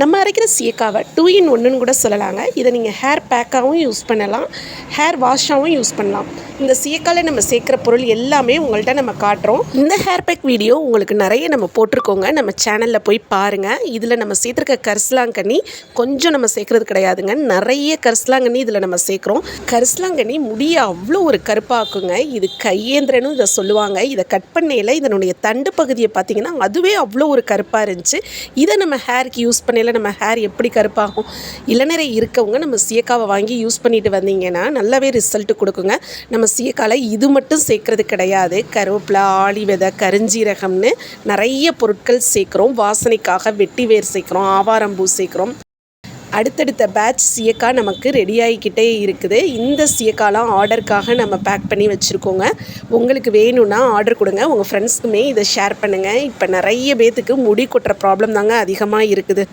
நம்ம அரைக்கிற சீக்காவை டூ இன் ஒன்றுன்னு கூட சொல்லலாங்க. இதை நீங்கள் ஹேர் பேக்காகவும் யூஸ் பண்ணலாம். ஹேர் வாஷாகவும் யூஸ் பண்ணலாம். இந்த சீக்காவில் நம்ம சேர்க்குற பொருள் எல்லாமே உங்கள்கிட்ட நம்ம காட்டுறோம். இந்த ஹேர் பேக் வீடியோ உங்களுக்கு நிறைய நம்ம போட்டிருக்கோங்க. நம்ம சேனலில் போய் பாருங்கள் இதில் நம்ம சேர்த்துருக்க கரிசலாங்கண்ணி கொஞ்சம் நம்ம சேர்க்குறது கிடையாதுங்க. நிறைய கரிசலாங்கண்ணி இதில் நம்ம சேர்க்குறோம். கரிசலாங்கண்ணி முடியை அவ்வளோ ஒரு கருப்பாக்குங்க. இது கையேந்திரன்னு இதை சொல்லுவாங்க. இதை கட் பண்ணையில் இதனுடைய தண்டு பகுதியை பார்த்திங்கன்னா அதுவே அவ்வளோ ஒரு கருப்பாக இருந்துச்சு. இதை நம்ம ஹேருக்கு யூஸ் பண்ணையில் நம்ம ஹேர் எப்படி கருப்பாகும்? இளநரை இருக்கவங்க நம்ம சீக்காவை வாங்கி யூஸ் பண்ணிட்டு வந்தீங்கன்னா நல்லாவே ரிசல்ட் கொடுக்குங்க. நம்ம சீக்காவில் இது மட்டும் சேர்க்கறது கிடையாது. கருவேப்பிலை ஆளி விதை கருஞ்சீரகம்னு நிறைய பொருட்கள் சேர்க்குறோம். வாசனைக்காக வெட்டி வேர் சேர்க்குறோம் ஆவாரம்பூ சேர்க்குறோம். அடுத்தடுத்த பேட்ச் சியக்கா நமக்கு ரெடி ஆகிக்கிட்டே இருக்குது. இந்த சீயக்காலாம் ஆர்டருக்காக நம்ம பேக் பண்ணி வச்சுருக்கோங்க. உங்களுக்கு வேணும்னா ஆர்டர் கொடுங்க. உங்கள் ஃப்ரெண்ட்ஸ்க்குமே இதை ஷேர் பண்ணுங்கள் இப்போ நிறைய பேத்துக்கு முடி கொட்டுற ப்ராப்ளம் தாங்க அதிகமாக இருக்குது.